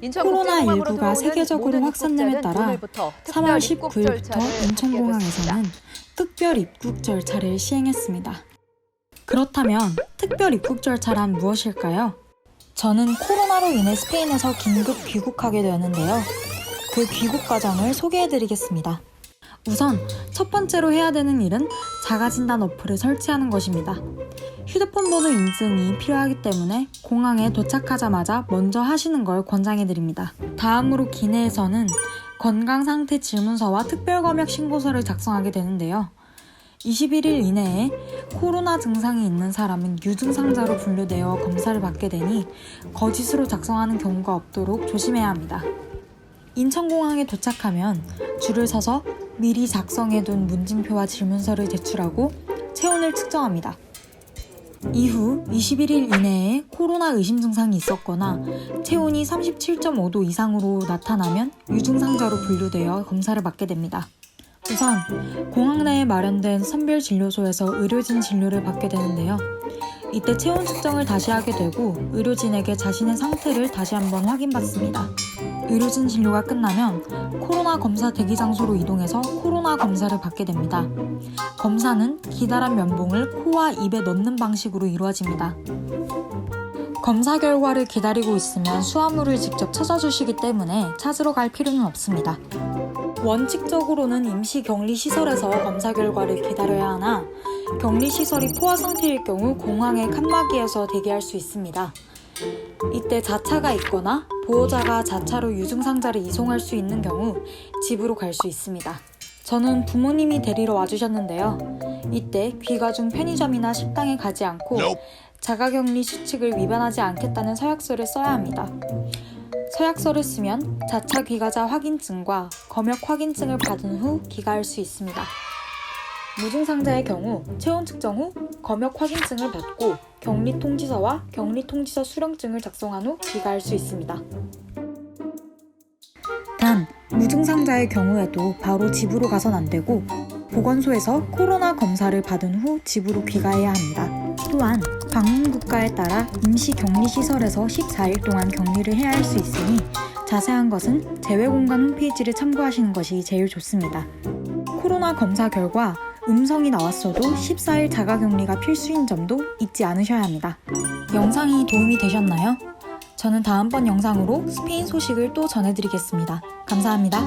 코로나19가 세계적으로 확산됨에 따라 3월 19일부터 인천공항에서는 특별 입국 절차를 시행했습니다. 그렇다면 특별 입국 절차란 무엇일까요? 저는 코로나로 인해 스페인에서 긴급 귀국하게 되었는데요. 그 귀국 과정을 소개해 드리겠습니다. 우선 첫 번째로 해야 되는 일은 자가진단 어플을 설치하는 것입니다. 휴대폰 번호 인증이 필요하기 때문에 공항에 도착하자마자 먼저 하시는 걸 권장해 드립니다. 다음으로 기내에서는 건강 상태 질문서와 특별검역 신고서를 작성하게 되는데요. 21일 이내에 코로나 증상이 있는 사람은 유증상자로 분류되어 검사를 받게 되니 거짓으로 작성하는 경우가 없도록 조심해야 합니다. 인천공항에 도착하면 줄을 서서 미리 작성해둔 문진표와 질문서를 제출하고 체온을 측정합니다. 이후 21일 이내에 코로나 의심 증상이 있었거나 체온이 37.5도 이상으로 나타나면 유증상자로 분류되어 검사를 받게 됩니다. 우선 공항 내에 마련된 선별 진료소에서 의료진 진료를 받게 되는데요. 이때 체온 측정을 다시 하게 되고 의료진에게 자신의 상태를 다시 한번 확인받습니다. 의료진 진료가 끝나면 코로나 검사 대기 장소로 이동해서 코로나 검사를 받게 됩니다. 검사는 기다란 면봉을 코와 입에 넣는 방식으로 이루어집니다. 검사 결과를 기다리고 있으면 수화물을 직접 찾아주시기 때문에 찾으러 갈 필요는 없습니다. 원칙적으로는 임시 격리 시설에서 검사 결과를 기다려야 하나 격리 시설이 포화 상태일 경우 공항의 칸막이에서 대기할 수 있습니다. 이때 자차가 있거나 보호자가 자차로 유증상자를 이송할 수 있는 경우 집으로 갈 수 있습니다. 저는 부모님이 데리러 와주셨는데요. 이때 귀가 중 편의점이나 식당에 가지 않고 자가격리 수칙을 위반하지 않겠다는 서약서를 써야 합니다. 서약서를 쓰면 자차 귀가자 확인증과 검역 확인증을 받은 후 귀가할 수 있습니다. 무증상자의 경우 체온 측정 후 검역 확인증을 받고 격리 통지서와 격리 통지서 수령증을 작성한 후 귀가할 수 있습니다. 단 무증상자의 경우에도 바로 집으로 가선 안 되고 보건소에서 코로나 검사를 받은 후 집으로 귀가해야 합니다. 또한 방문 국가에 따라 임시 격리 시설에서 14일 동안 격리를 해야 할 수 있으니 자세한 것은 재외공간 홈페이지를 참고하시는 것이 제일 좋습니다. 코로나 검사 결과 음성이 나왔어도 14일 자가격리가 필수인 점도 잊지 않으셔야 합니다. 영상이 도움이 되셨나요? 저는 다음번 영상으로 스페인 소식을 또 전해드리겠습니다. 감사합니다.